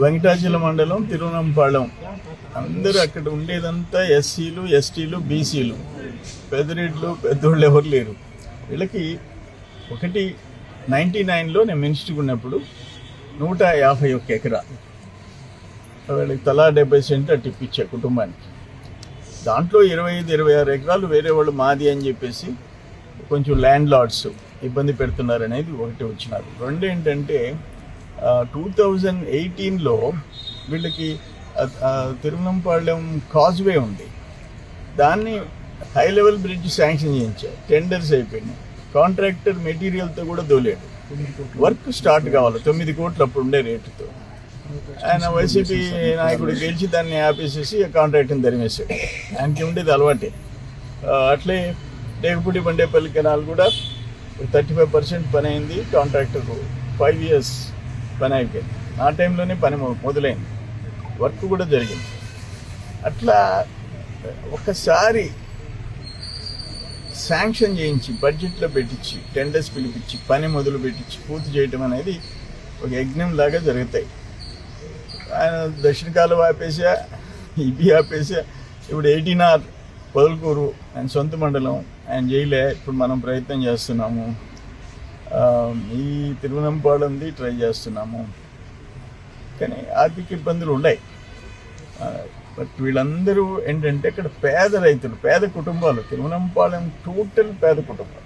వెంకటాచల మండలం తిరువనంపాళెం. అందరూ అక్కడ ఉండేదంతా ఎస్సీలు ఎస్టీలు బీసీలు. పెద్దరెడ్లు పెద్దోళ్ళు ఎవరు లేరు. వీళ్ళకి ఒకటి నైంటీ నైన్లో నేను మినిస్టర్గా ఉన్నప్పుడు నూట యాభై ఒక్క ఎకరా. వీళ్ళకి తలా డెబ్బై సెంట్ అటు ఇప్పించా కుటుంబానికి. దాంట్లో ఇరవై ఐదు ఇరవై ఆరు ఎకరాలు వేరే వాళ్ళు మాది అని చెప్పేసి కొంచెం ల్యాండ్ లార్డ్స్ ఇబ్బంది పెడుతున్నారు అనేది ఒకటి వచ్చినారు. రెండు ఏంటంటే టూ థౌజండ్ ఎయిటీన్లో వీళ్ళకి తిరుమలంపాళ్యం కాజ్వే ఉంది. దాన్ని హై లెవెల్ బ్రిడ్జ్ శాంక్షన్ చేయించారు. టెండర్స్ అయిపోయినాయి. కాంట్రాక్టర్ మెటీరియల్తో కూడా దోలేడు వర్క్ స్టార్ట్ కావాలి. తొమ్మిది కోట్లు అప్పుడు ఉండే రేటుతో. ఆయన వైసీపీ నాయకుడు గెలిచి దాన్ని ఆపేసేసి కాంట్రాక్ట్ని తరిమేశాడు. ఆయనకి ఉండేది అలవాటే. అట్లే డేగుపూడి బండేపల్లి కెనాల్ కూడా థర్టీ ఫైవ్ పర్సెంట్ పని అయింది. కాంట్రాక్టర్ ఫైవ్ ఇయర్స్ పని అయిపోయింది. ఆ టైంలోనే పని మొ- మొదలైంది. వర్క్ కూడా జరిగింది. అట్లా ఒకసారి శాంక్షన్ చేయించి బడ్జెట్లో పెట్టించి టెండర్స్ పిలిపించి పని మొదలు పెట్టించి పూర్తి చేయటం అనేది ఒక యజ్ఞం లాగా జరుగుతాయి. ఆయన దక్షిణ కాలువ ఆపేసా ఇవి ఆపేసా ఇప్పుడు ఎయిటీన్ ఆర్ పొదలకూరు ఆయన సొంత మండలం ఆయన చేయలే ఇప్పుడు మనం ప్రయత్నం చేస్తున్నాము. ఈ తిరువనంపాడంది ట్రై చేస్తున్నాము. కానీ ఆర్థిక ఇబ్బందులు ఉన్నాయి. బట్ వీళ్ళందరూ ఏంటంటే ఇక్కడ పేద రైతులు పేద కుటుంబాలు. తిరువనంపాలెం టోటల్ పేద కుటుంబాలు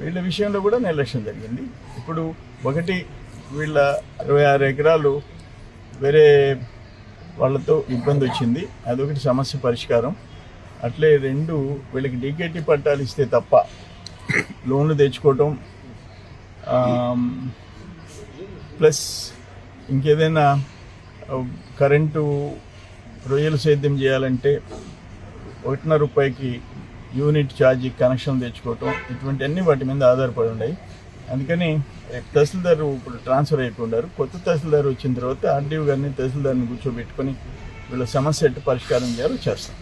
వీళ్ళ విషయంలో కూడా నిర్లక్ష్యం జరిగింది. ఇప్పుడు ఒకటి వీళ్ళ అరవై ఆరు ఎకరాలు వేరే వాళ్ళతో ఇబ్బంది వచ్చింది. అదొకటి సమస్య పరిష్కారం. అట్లే రెండు వీళ్ళకి డీకేటీ పట్టాలు ఇస్తే తప్ప లోన్లు తెచ్చుకోవటం Um, ప్లస్ ఇంకేదైనా uh, కరెంటు రొయ్యలు సేద్యం చేయాలంటే ఒకటిన్నర రూపాయికి యూనిట్ ఛార్జీ కనెక్షన్ తెచ్చుకోవటం ఇటువంటివన్నీ వాటి మీద ఆధారపడి ఉన్నాయి అందుకని తహసీల్దార్ ఇప్పుడు ట్రాన్స్ఫర్ అయిపోయారు కొత్త తహసీల్దార్ వచ్చిన తర్వాత ఆర్డీఓ గారిని తహసీల్దార్ని కూర్చోబెట్టుకొని వీళ్ళ సమస్య ఎట్టు పరిష్కారం చేయాలో చేస్తాం.